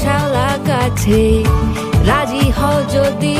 শালা কাছে রাজি হ যদি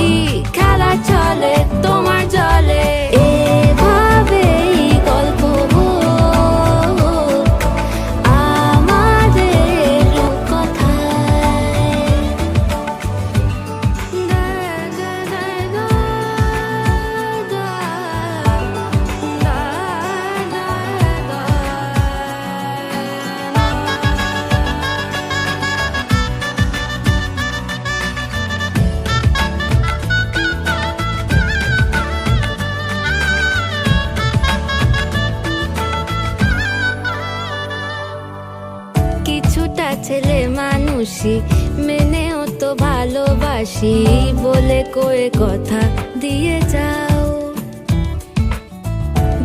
কিছুটা ছেলে মানুষই, মেনেও তো ভালোবাসি বলে কয়ে কথা দিয়ে যাও।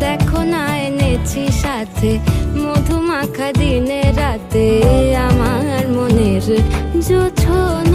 দেখো না এনেছি সাথে মধুমাখা দিনে রাতে আমার মনের জোছনা।